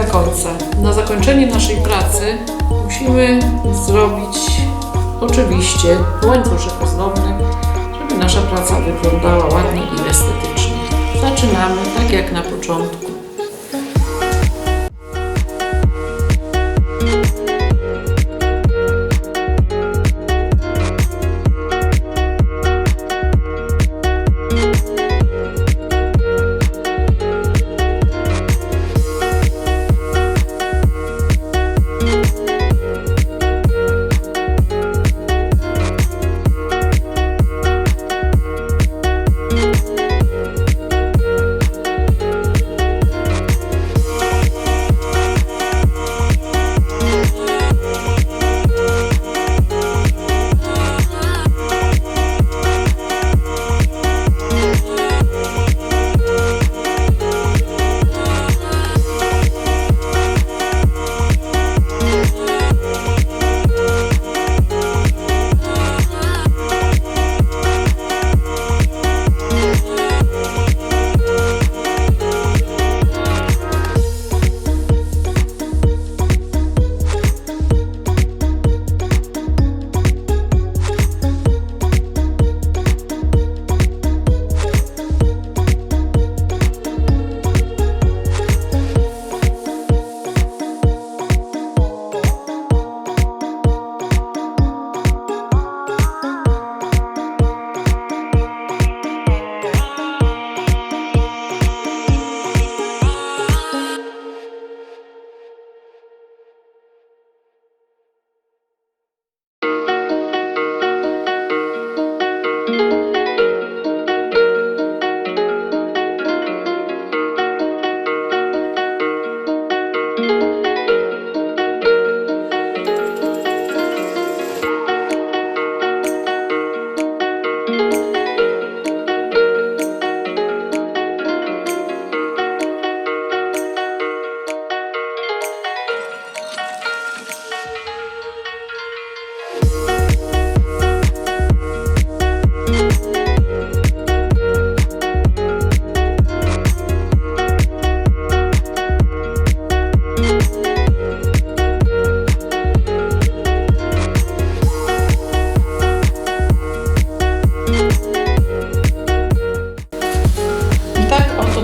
Dobiega końca. Na zakończenie naszej pracy musimy zrobić oczywiście łańcuszek ozdobny, żeby nasza praca wyglądała ładnie i estetycznie. Zaczynamy tak jak na początku.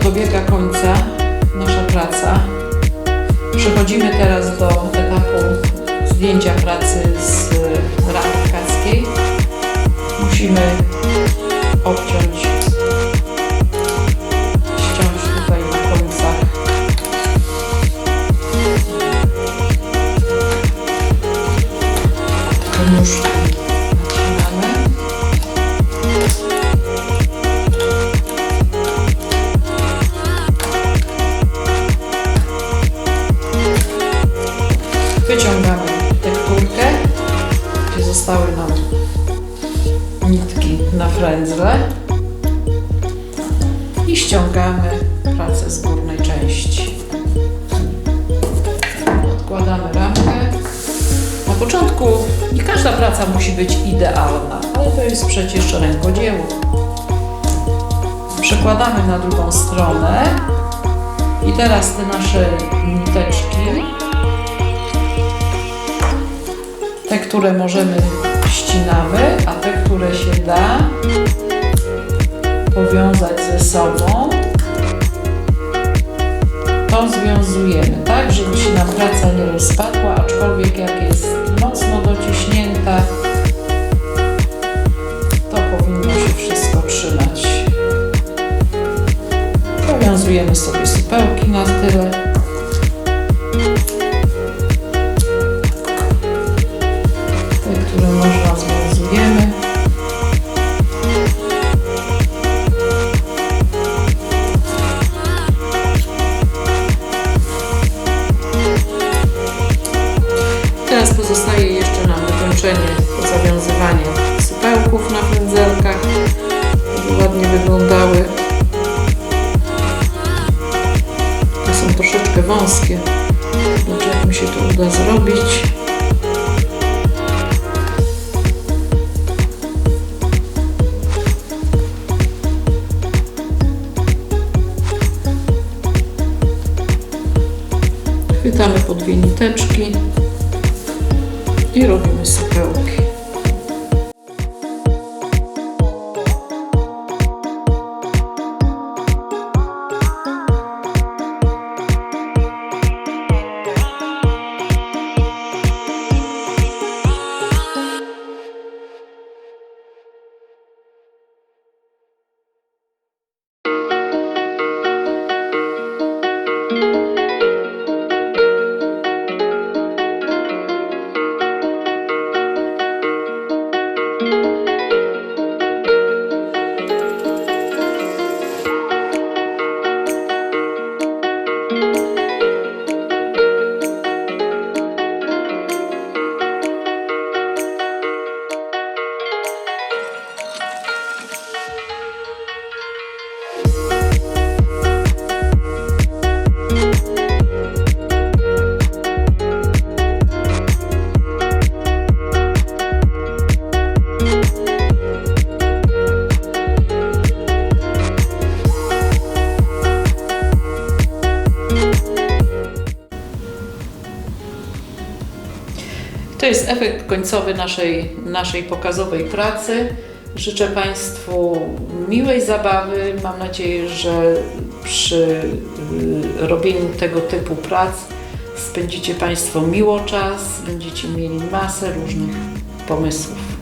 Dobiega końca nasza praca. Przechodzimy teraz do etapu zdjęcia pracy z ramy tkackiej. Musimy obciąć, zostały nam nitki na frędzle i ściągamy pracę z górnej części. Odkładamy ramkę. Na początku nie każda praca musi być idealna, ale to jest przecież rękodzieło. Przekładamy na drugą stronę i teraz te nasze niteczki które możemy, ścinamy, a te, które się da powiązać ze sobą, to związujemy, tak, żeby się nam praca nie rozpadła, aczkolwiek jak jest mocno dociśnięta, to powinno się wszystko trzymać. Powiązujemy sobie supełki na tyle. Dwie niteczki i robimy supełki. Efekt końcowy naszej, naszej pokazowej pracy. Życzę Państwu miłej zabawy. Mam nadzieję, że przy y, robieniu tego typu prac spędzicie Państwo miło czas, będziecie mieli masę różnych pomysłów.